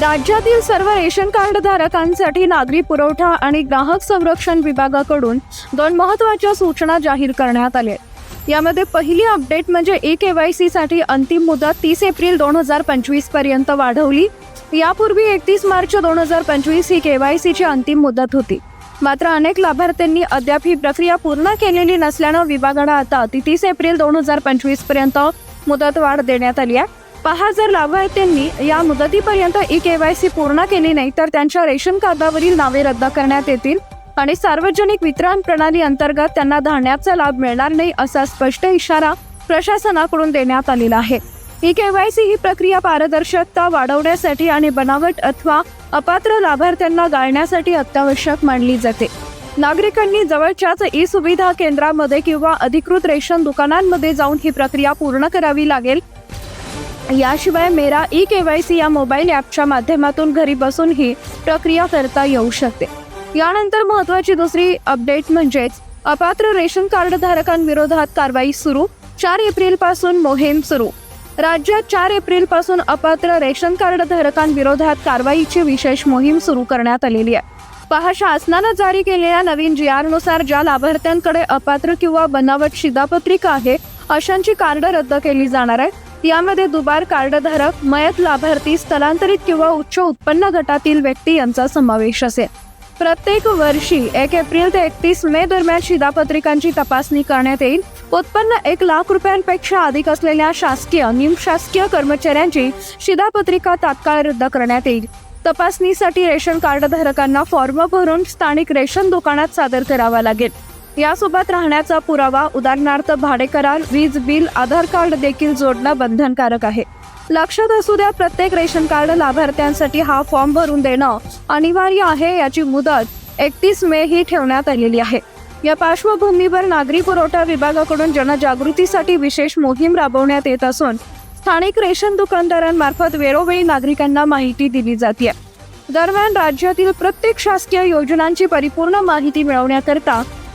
राज्यातील सर्व ration card धारकांसाठी नागरी पुरवठा आणि ग्राहक संरक्षण विभागाकडून दोन महत्त्वाच्या सूचना जाहीर करण्यात आल्या. आहेत. यामध्ये पहिली अपडेट म्हणजे ई के वायसाठी अंतिम मुदत तीस एप्रिल दोन हजार पंचवीसपर्यंत वाढवली. यापूर्वी एकतीस मार्च दोन हजार पंचवीस ही के वाय सीची अंतिम मुदत होती. मात्र अनेक लाभार्थ्यांनी अद्याप ही प्रक्रिया पूर्ण केलेली नसल्यानं विभागाला आता ती तीस एप्रिल दोन हजार पंचवीसपर्यंत मुदतवाढ देण्यात आली आहे. पहा जर लाभार्थ्यांनी या मुदतीपर्यंत ई के वाय सी पूर्ण केली नाही तर त्यांच्या रेशन कार्डावरील नावे रद्द करण्यात येतील आणि सार्वजनिक वितरण प्रणाली अंतर्गत त्यांना धान्याचा लाभ मिळणार नाही असा स्पष्ट इशारा प्रशासनाकडून देण्यात आलेला आहे. ई के वाय सी ही प्रक्रिया पारदर्शकता वाढवण्यासाठी आणि बनावट अथवा अपात्र लाभार्थ्यांना गाळण्यासाठी अत्यावश्यक मानली जाते. नागरिकांनी जवळच्याच ई सुविधा केंद्रामध्ये किंवा अधिकृत रेशन दुकानांमध्ये जाऊन ही प्रक्रिया पूर्ण करावी लागेल याशिवाय Mera E K Y C या मोबाईल ॲपच्या माध्यमातून घरी बसून ही प्रक्रिया करता येऊ शकते. यानंतर महत्त्वाची दुसरी अपडेट म्हणजेच अपात्र रेशन कार्ड धारकांविरोधात कारवाई सुरू. चार एप्रिलपासून मोहीम सुरू. राज्यात चार एप्रिलपासून अपात्र रेशन कार्ड धारकांविरोधात कारवाईची विशेष मोहीम सुरू करण्यात आलेली आहे. पहा शासनानं जारी केलेल्या नवीन जी नुसार ज्या लाभार्थ्यांकडे अपात्र किंवा बनावट शिधापत्रिका आहे अशांची कार्ड रद्द केली जाणार आहे यामध्ये दुबार कार्डधारक मयत लाभार्थी स्थलांतरित किंवा उच्च उत्पन्न गटातील व्यक्ती यांचा समावेश असेल प्रत्येक वर्षी एक एप्रिल ते एकतीस मे दरम्यान शिधापत्रिकांची तपासणी करण्यात येईल. उत्पन्न एक लाख रुपयांपेक्षा अधिक असलेल्या शासकीय निमशासकीय कर्मचाऱ्यांची शिधापत्रिका तात्काळ रद्द करण्यात येईल. तपासणीसाठी रेशन कार्ड धारकांना फॉर्म भरून स्थानिक रेशन दुकानात सादर करावा लागेल. यासोबत राहण्याचा पुरावा उदाहरणार्थ भाडे करार वीज बिल आधार कार्ड देखील जोडणं बंधनकारक आहे. लक्षात असू द्या प्रत्येक रेशन कार्ड लाभार्थ्यांसाठी हा फॉर्म भरून देणं अनिवार्य आहे याची मुदत एकतीस मे ही ठेवण्यात आलेली आहे. या पार्श्वभूमीवर नागरी पुरवठा विभागाकडून जनजागृतीसाठी विशेष मोहीम राबवण्यात येत असून स्थानिक रेशन दुकानदारांमार्फत वेळोवेळी नागरिकांना माहिती दिली जाते. दरम्यान राज्यातील प्रत्येक शासकीय योजनांची परिपूर्ण माहिती मिळवण्याकरता